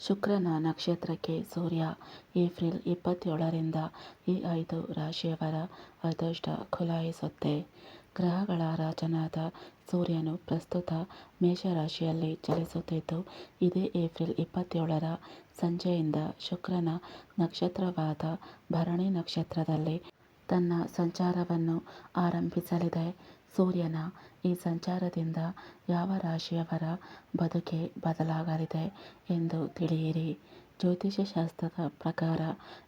ಶುಕ್ರನ ನಕ್ಷತ್ರಕ್ಕೆ ಸೂರ್ಯ, ಏಪ್ರಿಲ್ ಇಪ್ಪತ್ತೇಳರಿಂದ ಈ ಐದು ರಾಶಿಯವರ ಅದೃಷ್ಟ ಖುಲಾಯಿಸುತ್ತೆ. ಗ್ರಹಗಳ ರಾಜನಾದ ಸೂರ್ಯನು ಪ್ರಸ್ತುತ ಮೇಷರಾಶಿಯಲ್ಲಿ ಚಲಿಸುತ್ತಿದ್ದು, ಇದೇ ಏಪ್ರಿಲ್ ಇಪ್ಪತ್ತೇಳರ ಸಂಜೆಯಿಂದ ಶುಕ್ರನ ನಕ್ಷತ್ರವಾದ ಭರಣಿ ನಕ್ಷತ್ರದಲ್ಲಿ ತನ್ನ ಸಂಚಾರವನ್ನು ಆರಂಭಿಸಲಿದೆ. ಸೂರ್ಯನ ಈ ಸಂಚಾರದಿಂದ ಯಾವ ರಾಶಿಯವರ ಬದುಕೆ ಬದಲಾಗಲಿದೆ ಎಂದು ತಿಳಿಯಿರಿ. ಜ್ಯೋತಿಷ್ಯಶಾಸ್ತ್ರದ ಪ್ರಕಾರ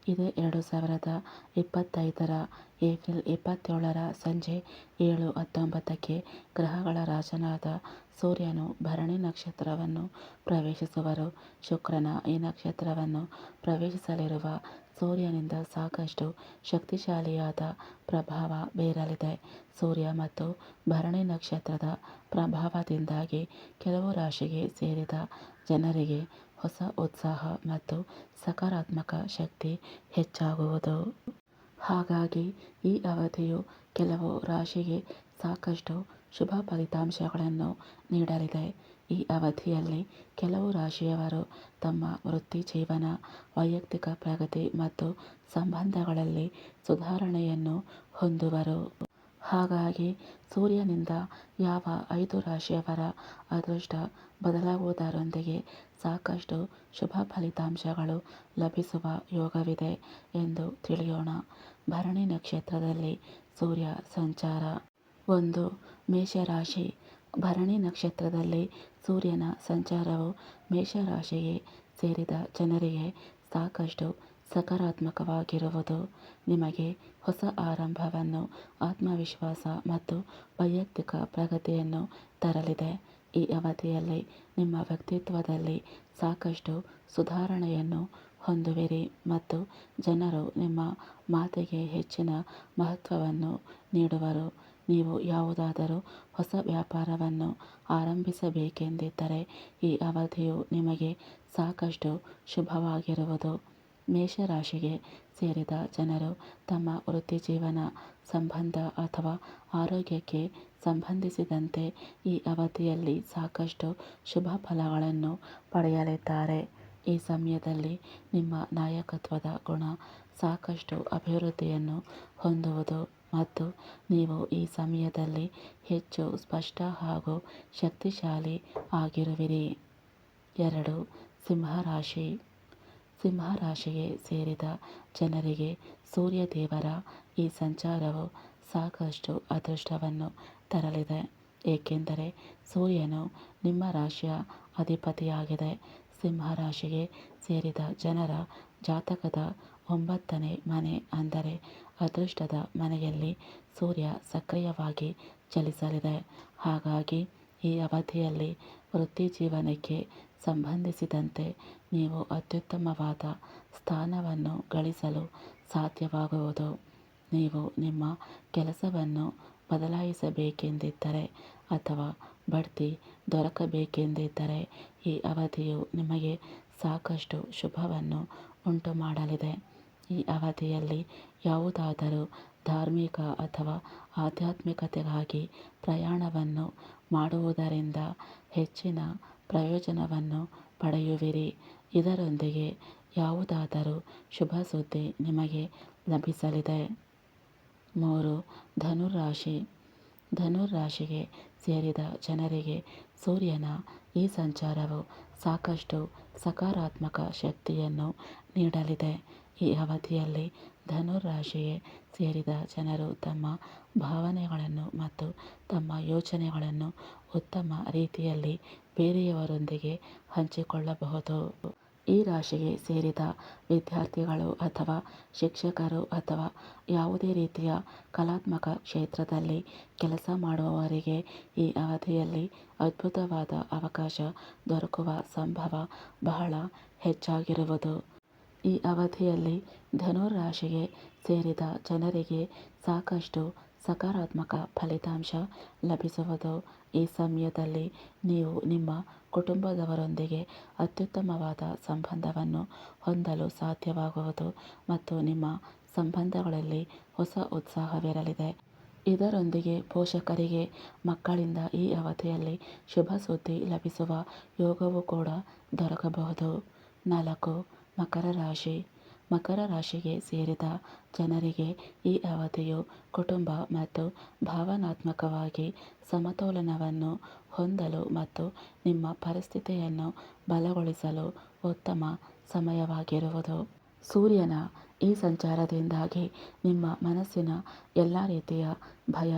ಇದು ಎರಡು ಸಾವಿರದ ಇಪ್ಪತ್ತೈದರ ಏಪ್ರಿಲ್ ಇಪ್ಪತ್ತೇಳರ ಸಂಜೆ ಏಳು ಹತ್ತೊಂಬತ್ತಕ್ಕೆ ಗ್ರಹಗಳ ರಾಜನಾದ ಸೂರ್ಯನು ಭರಣಿ ನಕ್ಷತ್ರವನ್ನು ಪ್ರವೇಶಿಸುವರು. ಶುಕ್ರನ ಈ ನಕ್ಷತ್ರವನ್ನು ಪ್ರವೇಶಿಸಲಿರುವ ಸೂರ್ಯನಿಂದ ಸಾಕಷ್ಟು ಶಕ್ತಿಶಾಲಿಯಾದ ಪ್ರಭಾವ ಬೀರಲಿದೆ. ಸೂರ್ಯ ಮತ್ತು ಭರಣಿ ನಕ್ಷತ್ರದ ಪ್ರಭಾವದಿಂದಾಗಿ ಕೆಲವು ರಾಶಿಗೆ ಸೇರಿದ ಜನರಿಗೆ ಹೊಸ ಉತ್ಸಾಹ ಮತ್ತು ಸಕಾರಾತ್ಮಕ ಶಕ್ತಿ ಹೆಚ್ಚಾಗುವುದು. ಹಾಗಾಗಿ ಈ ಅವಧಿಯು ಕೆಲವು ರಾಶಿಗೆ ಸಾಕಷ್ಟು ಶುಭ ಫಲಿತಾಂಶಗಳನ್ನು ನೀಡಲಿದೆ. ಈ ಅವಧಿಯಲ್ಲಿ ಕೆಲವು ರಾಶಿಯವರು ತಮ್ಮ ವೃತ್ತಿ ಜೀವನ, ವೈಯಕ್ತಿಕ ಪ್ರಗತಿ ಮತ್ತು ಸಂಬಂಧಗಳಲ್ಲಿ ಸುಧಾರಣೆಯನ್ನು ಹೊಂದುವರು. ಹಾಗಾಗಿ ಸೂರ್ಯನಿಂದ ಯಾವ ಐದು ರಾಶಿಯವರ ಅದೃಷ್ಟ ಬದಲಾಗುವುದರೊಂದಿಗೆ ಸಾಕಷ್ಟು ಶುಭ ಫಲಿತಾಂಶಗಳು ಲಭಿಸುವ ಯೋಗವಿದೆ ಎಂದು ತಿಳಿಯೋಣ. ಭರಣಿ ನಕ್ಷತ್ರದಲ್ಲಿ ಸೂರ್ಯ ಸಂಚಾರ. ಒಂದು, ಮೇಷರಾಶಿ. ಭರಣಿ ನಕ್ಷತ್ರದಲ್ಲಿ ಸೂರ್ಯನ ಸಂಚಾರವು ಮೇಷರಾಶಿಗೆ ಸೇರಿದ ಜನರಿಗೆ ಸಾಕಷ್ಟು ಸಕಾರಾತ್ಮಕವಾಗಿರುವುದು ನಿಮಗೆ ಹೊಸ ಆರಂಭವನ್ನು, ಆತ್ಮವಿಶ್ವಾಸ ಮತ್ತು ವೈಯಕ್ತಿಕ ಪ್ರಗತಿಯನ್ನು ತರಲಿದೆ. ಈ ಅವಧಿಯಲ್ಲಿ ನಿಮ್ಮ ವ್ಯಕ್ತಿತ್ವದಲ್ಲಿ ಸಾಕಷ್ಟು ಸುಧಾರಣೆಯನ್ನು ಹೊಂದುವಿರಿ ಮತ್ತು ಜನರು ನಿಮ್ಮ ಮಾತಿಗೆ ಹೆಚ್ಚಿನ ಮಹತ್ವವನ್ನು ನೀಡುವರು. ನೀವು ಯಾವುದಾದರೂ ಹೊಸ ವ್ಯಾಪಾರವನ್ನು ಆರಂಭಿಸಬೇಕೆಂದಿದ್ದರೆ ಈ ಅವಧಿಯು ನಿಮಗೆ ಸಾಕಷ್ಟು ಶುಭವಾಗಿರುವುದು. ಮೇಷರಾಶಿಗೆ ಸೇರಿದ ಜನರು ತಮ್ಮ ವೃತ್ತಿಜೀವನ ಸಂಬಂಧ ಅಥವಾ ಆರೋಗ್ಯಕ್ಕೆ ಸಂಬಂಧಿಸಿದಂತೆ ಈ ಅವಧಿಯಲ್ಲಿ ಸಾಕಷ್ಟು ಶುಭ ಫಲಗಳನ್ನು ಪಡೆಯಲಿದ್ದಾರೆ. ಈ ಸಮಯದಲ್ಲಿ ನಿಮ್ಮ ನಾಯಕತ್ವದ ಗುಣ ಸಾಕಷ್ಟು ಅಭಿವೃದ್ಧಿಯನ್ನು ಹೊಂದುವುದು ಮತ್ತು ನೀವು ಈ ಸಮಯದಲ್ಲಿ ಹೆಚ್ಚು ಸ್ಪಷ್ಟ ಹಾಗೂ ಶಕ್ತಿಶಾಲಿ ಆಗಿರುವಿರಿ. ಎರಡು, ಸಿಂಹರಾಶಿ. ಸಿಂಹರಾಶಿಗೆ ಸೇರಿದ ಜನರಿಗೆ ಸೂರ್ಯದೇವರ ಈ ಸಂಚಾರವು ಸಾಕಷ್ಟು ಅದೃಷ್ಟವನ್ನು ತರಲಿದೆ. ಏಕೆಂದರೆ ಸೂರ್ಯನು ನಿಮ್ಮ ರಾಶಿಯ ಅಧಿಪತಿಯಾಗಿದೆ. ಸಿಂಹರಾಶಿಗೆ ಸೇರಿದ ಜನರ ಜಾತಕದ ಒಂಬತ್ತನೇ ಮನೆ ಅಂದರೆ ಅದೃಷ್ಟದ ಮನೆಯಲ್ಲಿ ಸೂರ್ಯ ಸಕ್ರಿಯವಾಗಿ ಚಲಿಸಲಿದೆ. ಹಾಗಾಗಿ ಈ ಅವಧಿಯಲ್ಲಿ ವೃತ್ತಿಜೀವನಕ್ಕೆ ಸಂಬಂಧಿಸಿದಂತೆ ನೀವು ಅತ್ಯುತ್ತಮವಾದ ಸ್ಥಾನವನ್ನು ಗಳಿಸಲು ಸಾಧ್ಯವಾಗುವುದು. ನೀವು ನಿಮ್ಮ ಕೆಲಸವನ್ನು ಬದಲಾಯಿಸಬೇಕೆಂದಿದ್ದರೆ ಅಥವಾ ಬಡ್ತಿ ದೊರಕಬೇಕೆಂದಿದ್ದರೆ ಈ ಅವಧಿಯು ನಿಮಗೆ ಸಾಕಷ್ಟು ಶುಭವನ್ನು ಉಂಟುಮಾಡಲಿದೆ. ಈ ಅವಧಿಯಲ್ಲಿ ಯಾವುದಾದರೂ ಧಾರ್ಮಿಕ ಅಥವಾ ಆಧ್ಯಾತ್ಮಿಕತೆಗಾಗಿ ಪ್ರಯಾಣವನ್ನು ಮಾಡುವುದರಿಂದ ಹೆಚ್ಚಿನ ಪ್ರಯೋಜನವನ್ನು ಪಡೆಯುವಿರಿ. ಇದರೊಂದಿಗೆ ಯಾವುದಾದರೂ ಶುಭ ಸುದ್ದಿ ನಿಮಗೆ ಲಭಿಸಲಿದೆ. ಮೂರು ಧನುರಾಶಿ ಧನುರಾಶಿಗೆ ಸೇರಿದ ಜನರಿಗೆ ಸೂರ್ಯನ ಈ ಸಂಚಾರವು ಸಾಕಷ್ಟು ಸಕಾರಾತ್ಮಕ ಶಕ್ತಿಯನ್ನು ನೀಡಲಿದೆ. ಈ ಅವಧಿಯಲ್ಲಿ ಧನುರಾಶಿಗೆ ಸೇರಿದ ಜನರು ತಮ್ಮ ಭಾವನೆಗಳನ್ನು ಮತ್ತು ತಮ್ಮ ಯೋಚನೆಗಳನ್ನು ಉತ್ತಮ ರೀತಿಯಲ್ಲಿ ಬೇರೆಯವರೊಂದಿಗೆ ಹಂಚಿಕೊಳ್ಳಬಹುದು. ಈ ರಾಶಿಗೆ ಸೇರಿದ ವಿದ್ಯಾರ್ಥಿಗಳು ಅಥವಾ ಶಿಕ್ಷಕರು ಅಥವಾ ಯಾವುದೇ ರೀತಿಯ ಕಲಾತ್ಮಕ ಕ್ಷೇತ್ರದಲ್ಲಿ ಕೆಲಸ ಮಾಡುವವರಿಗೆ ಈ ಅವಧಿಯಲ್ಲಿ ಅದ್ಭುತವಾದ ಅವಕಾಶ ದೊರಕುವ ಸಂಭವ ಬಹಳ ಹೆಚ್ಚಾಗಿರುವುದು. ಈ ಅವಧಿಯಲ್ಲಿ ಧನುರಾಶಿಗೆ ಸೇರಿದ ಜನರಿಗೆ ಸಾಕಷ್ಟು ಸಕಾರಾತ್ಮಕ ಫಲಿತಾಂಶ ಲಭಿಸುವುದು ಈ ಸಮಯದಲ್ಲಿ ನೀವು ನಿಮ್ಮ ಕುಟುಂಬದವರೊಂದಿಗೆ ಅತ್ಯುತ್ತಮವಾದ ಸಂಬಂಧವನ್ನು ಹೊಂದಲು ಸಾಧ್ಯವಾಗುವುದು ಮತ್ತು ನಿಮ್ಮ ಸಂಬಂಧಗಳಲ್ಲಿ ಹೊಸ ಉತ್ಸಾಹವಿರಲಿದೆ. ಇದರೊಂದಿಗೆ ಪೋಷಕರಿಗೆ ಮಕ್ಕಳಿಂದ ಈ ಅವಧಿಯಲ್ಲಿ ಶುಭ ಸುದ್ದಿ ಲಭಿಸುವ ಯೋಗವೂ ಕೂಡ ದೊರಕಬಹುದು. ನಾಲ್ಕು ಮಕರ ರಾಶಿ. ಮಕರ ರಾಶಿಗೆ ಸೇರಿದ ಜನರಿಗೆ ಈ ಅವಧಿಯು ಕುಟುಂಬ ಮತ್ತು ಭಾವನಾತ್ಮಕವಾಗಿ ಸಮತೋಲನವನ್ನು ಹೊಂದಲು ಮತ್ತು ನಿಮ್ಮ ಪರಿಸ್ಥಿತಿಯನ್ನು ಬಲಗೊಳಿಸಲು ಉತ್ತಮ ಸಮಯವಾಗಿರುವುದು. ಸೂರ್ಯನ ಈ ಸಂಚಾರದಿಂದಾಗಿ ನಿಮ್ಮ ಮನಸ್ಸಿನ ಎಲ್ಲ ರೀತಿಯ ಭಯ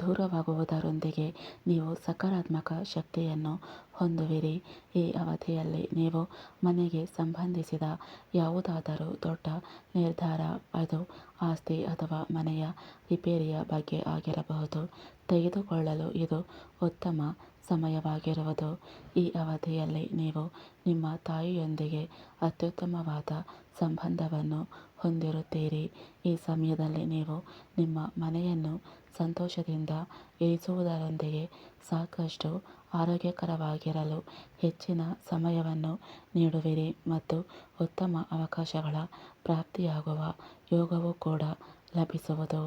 ದೂರವಾಗುವುದರೊಂದಿಗೆ ನೀವು ಸಕಾರಾತ್ಮಕ ಶಕ್ತಿಯನ್ನು ಹೊಂದುವಿರಿ. ಈ ಅವಧಿಯಲ್ಲಿ ನೀವು ಮನೆಗೆ ಸಂಬಂಧಿಸಿದ ಯಾವುದಾದರೂ ದೊಡ್ಡ ನಿರ್ಧಾರ, ಅದು ಆಸ್ತಿ ಅಥವಾ ಮನೆಯ ರಿಪೇರಿಯ ಬಗ್ಗೆ ಆಗಿರಬಹುದು. ತೆಗೆದುಕೊಳ್ಳಲು ಇದು ಉತ್ತಮ ಸಮಯವಾಗಿರುವುದು. ಈ ಅವಧಿಯಲ್ಲಿ ನೀವು ನಿಮ್ಮ ತಾಯಿಯೊಂದಿಗೆ ಅತ್ಯುತ್ತಮವಾದ ಸಂಬಂಧವನ್ನು ಹೊಂದಿರುತ್ತೀರಿ. ಈ ಸಮಯದಲ್ಲಿ ನೀವು ನಿಮ್ಮ ಮನೆಯನ್ನು ಸಂತೋಷದಿಂದ ಇರಿಸುವುದರೊಂದಿಗೆ ಸಾಕಷ್ಟು ಆರೋಗ್ಯಕರವಾಗಿರಲು ಹೆಚ್ಚಿನ ಸಮಯವನ್ನು ನೀಡುವಿರಿ ಮತ್ತು ಉತ್ತಮ ಅವಕಾಶಗಳ ಪ್ರಾಪ್ತಿಯಾಗುವ ಯೋಗವೂ ಕೂಡ ಲಭಿಸುವುದು.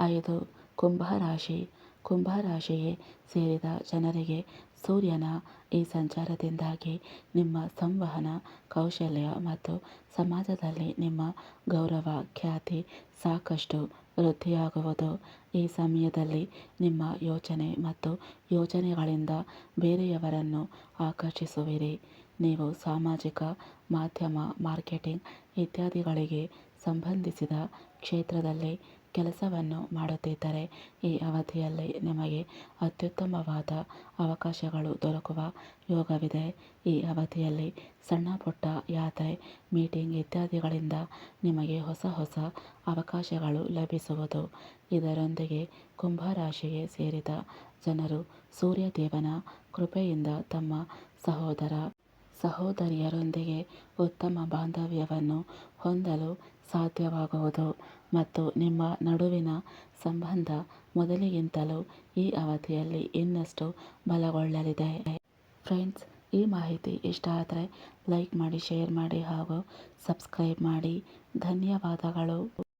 ಐದು, ಕುಂಭರಾಶಿ. ಕುಂಭರಾಶಿಗೆ ಸೇರಿದ ಜನರಿಗೆ ಸೂರ್ಯನ ಈ ಸಂಚಾರದಿಂದಾಗಿ ನಿಮ್ಮ ಸಂವಹನ, ಕೌಶಲ್ಯ ಮತ್ತು ಸಮಾಜದಲ್ಲಿ ನಿಮ್ಮ ಗೌರವ, ಖ್ಯಾತಿ ಸಾಕಷ್ಟು ವೃದ್ಧಿಯಾಗುವುದು. ಈ ಸಮಯದಲ್ಲಿ ನಿಮ್ಮ ಯೋಚನೆ ಮತ್ತು ಯೋಜನೆಗಳಿಂದ ಬೇರೆಯವರನ್ನು ಆಕರ್ಷಿಸುವಿರಿ. ನೀವು ಸಾಮಾಜಿಕ ಮಾಧ್ಯಮ, ಮಾರ್ಕೆಟಿಂಗ್ ಇತ್ಯಾದಿಗಳಿಗೆ ಸಂಬಂಧಿಸಿದ ಕ್ಷೇತ್ರದಲ್ಲಿ ಕೆಲಸವನ್ನು ಮಾಡುತ್ತಿದ್ದರೆ ಈ ಅವಧಿಯಲ್ಲಿ ನಿಮಗೆ ಅತ್ಯುತ್ತಮವಾದ ಅವಕಾಶಗಳು ದೊರಕುವ ಯೋಗವಿದೆ. ಈ ಅವಧಿಯಲ್ಲಿ ಸಣ್ಣ ಪುಟ್ಟ ಯಾತ್ರೆ, ಮೀಟಿಂಗ್ ಇತ್ಯಾದಿಗಳಿಂದ ನಿಮಗೆ ಹೊಸ ಹೊಸ ಅವಕಾಶಗಳು ಲಭಿಸುವುದು. ಇದರೊಂದಿಗೆ ಕುಂಭರಾಶಿಗೆ ಸೇರಿದ ಜನರು ಸೂರ್ಯದೇವನ ಕೃಪೆಯಿಂದ ತಮ್ಮ ಸಹೋದರ, ಸಹೋದರಿಯರೊಂದಿಗೆ ಉತ್ತಮ ಬಾಂಧವ್ಯವನ್ನು ಹೊಂದಲು ಸಾಧ್ಯವಾಗುವುದು. ಮತ್ತು ನಿಮ್ಮ ನಡುವಿನ ಸಂಬಂಧ ಮೊದಲಿಗಿಂತಲೂ ಈ ಅವಧಿಯಲ್ಲಿ ಇನ್ನಷ್ಟು ಬಲಗೊಳ್ಳಲಿದೆ. ಫ್ರೆಂಡ್ಸ್, ಈ ಮಾಹಿತಿ ಇಷ್ಟ ಆದರೆ ಲೈಕ್ ಮಾಡಿ, ಶೇರ್ ಮಾಡಿ ಹಾಗೂ ಸಬ್ಸ್ಕ್ರೈಬ್ ಮಾಡಿ. ಧನ್ಯವಾದಗಳು.